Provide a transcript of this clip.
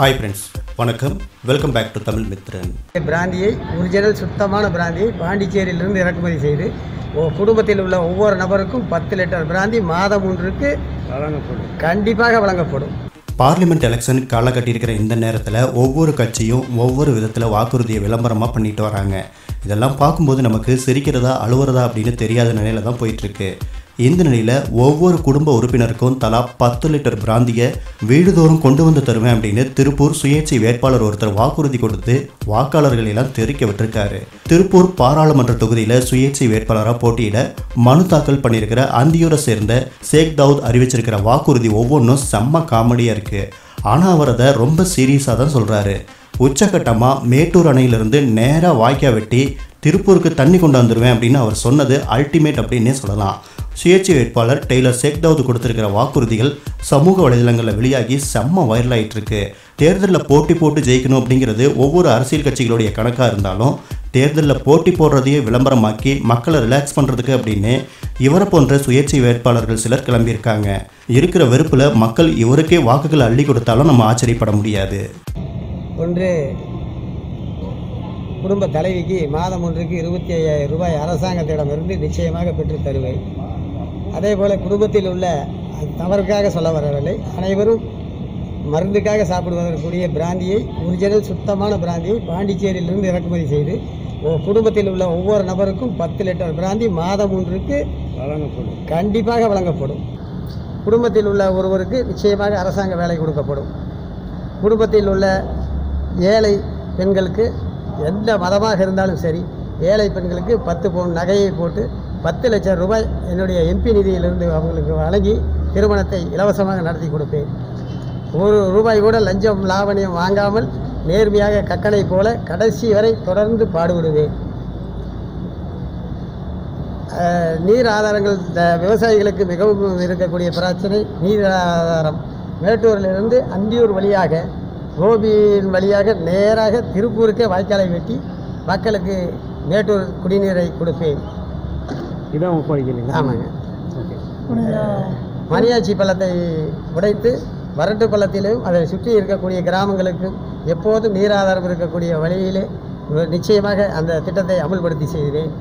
Hi friends வணக்கம். Welcome back to Tamil Mithran பிராந்தியை original சுத்தமான பிராந்தியை பாண்டிச்சேரியிலிருந்து இறக்குமதி செய்து ஓ குடும்பத்தில் உள்ள ஒவ்வொரு நபருக்கும் பத்து லிட்டர் பிராந்தி மாதம் ஒன்றுக்கு வழங்கப்படும். கண்டிப்பாக வழங்கப்படும். பார்லிமெண்ட் எலெக்ஷன் களை கட்டியிருக்கிற இந்த நேரத்தில் ஒவ்வொரு கட்சியும் ஒவ்வொரு விதத்தில் வாக்குறுதியை விளம்பரமாக பண்ணிட்டு வராங்க. இதெல்லாம் பார்க்கும்போது நமக்கு சிரிக்கிறதா அழுவுறதா அப்படின்னு தெரியாத நிலையில தான் போயிட்டுருக்கு இந்த நிலையில் ஒவ்வொரு குடும்ப உறுப்பினருக்கும் தலா பத்து லிட்டர் பிராந்தியை வீடுதோறும் கொண்டு வந்து தருவேன் அப்படின்னு திருப்பூர் சுயேட்சை வேட்பாளர் ஒருத்தர் வாக்குறுதி கொடுத்து வாக்காளர்கள் எல்லாம் தெரிக்க விட்டுருக்காரு. திருப்பூர் பாராளுமன்ற தொகுதியில் சுயேட்சை வேட்பாளராக போட்டியிட மனு தாக்கல் பண்ணியிருக்கிற அந்தியூரை சேர்ந்த ஷேக் தவுத் அறிவிச்சிருக்கிற வாக்குறுதி ஒவ்வொன்றும் செம்ம காமெடியாக இருக்குது ஆனால் அவர் அதை ரொம்ப சீரியஸாக தான் சொல்கிறாரு உச்சகட்டமாக மேட்டூர் அணையிலிருந்து நேராக வாய்க்கா வெட்டி திருப்பூருக்கு தண்ணி கொண்டு வந்துடுவேன் அப்படின்னு அவர் சொன்னது அல்டிமேட் அப்படின்னே சொல்லலாம். சுயேட்சை வேட்பாளர் டெய்லர் சேக்தாவூத் கொடுத்திருக்கிற வாக்குறுதிகள் சமூக வலைதளங்களில் வெளியாகி செம்ம வைரல் ஆயிட்டு இருக்கு தேர்தலில் போட்டி போட்டு ஜெயிக்கணும் அப்படிங்கிறது ஒவ்வொரு அரசியல் கட்சிகளுடைய கணக்காக இருந்தாலும் தேர்தலில் போட்டி போடுறதையே விளம்பரமாக்கி மக்களை ரிலாக்ஸ் பண்ணுறதுக்கு அப்படின்னு இவரை போன்ற சுயேட்சை வேட்பாளர்கள் சிலர் கிளம்பியிருக்காங்க. இருக்கிற வெறுப்பில் மக்கள் இவருக்கே வாக்குகள் அள்ளி கொடுத்தாலும் நம்ம ஆச்சரியப்பட முடியாது. ஒன்று குடும்ப தலைவிக்கு மாதம் ஒன்றுக்கு இருபத்தி ஐயாயிரம் ரூபாய் அரசாங்கத்திடமிருந்து நிச்சயமாக பெற்றுத் தருவேன். அதே போல் குடும்பத்தில் உள்ள தவறுக்காக சொல்ல வரவில்லை. அனைவரும் மருந்துக்காக சாப்பிடுவதற்குரிய பிராந்தியை ஒரிஜினல் சுத்தமான பிராந்தியை பாண்டிச்சேரியிலிருந்து இறக்குமதி செய்து குடும்பத்தில் உள்ள ஒவ்வொரு நபருக்கும் பத்து லிட்டர் பிராந்தி மாதம் ஒன்றுக்கு வழங்கப்படும். கண்டிப்பாக வழங்கப்படும். குடும்பத்தில் உள்ள ஒருவருக்கு நிச்சயமாக அரசாங்க வேலை கொடுக்கப்படும். குடும்பத்தில் உள்ள ஏழை பெண்களுக்கு எந்த மதமாக இருந்தாலும் சரி ஏழை பெண்களுக்கு பத்து பவுன் நகையை போட்டு பத்து லட்சம் ரூபாய் என்னுடைய எம்பி நிதியிலிருந்து அவங்களுக்கு வழங்கி திருமணத்தை இலவசமாக நடத்தி கொடுப்பேன். ஒரு ரூபாய் கூட லஞ்சம் லாவணியம் வாங்காமல் நேர்மையாக கக்கனை போல கடைசி வரை தொடர்ந்து பாடுபடுவேன். நீர் ஆதாரங்கள் இந்த விவசாயிகளுக்கு மிகவும் இருக்கக்கூடிய பிரச்சனை நீர் ஆதாரம். மேட்டூரிலிருந்து அந்தியூர் வழியாக கோபியின் வழியாக நேராக திருப்பூருக்கே வாய்க்காலை வெட்டி மக்களுக்கு மேட்டூர் குடிநீரை கொடுப்பேன். இதான் உங்க கோரிக்கை இல்லைங்களா? ஆமாங்க. மணியாச்சி பள்ளத்தை உடைத்து வரட்டு பள்ளத்திலும் அதை சுற்றி இருக்கக்கூடிய கிராமங்களுக்கும் எப்போதும் நீராதாரம் இருக்கக்கூடிய வழியிலே நிச்சயமாக அந்த திட்டத்தை அமுல்படுத்தி செய்கிறேன்.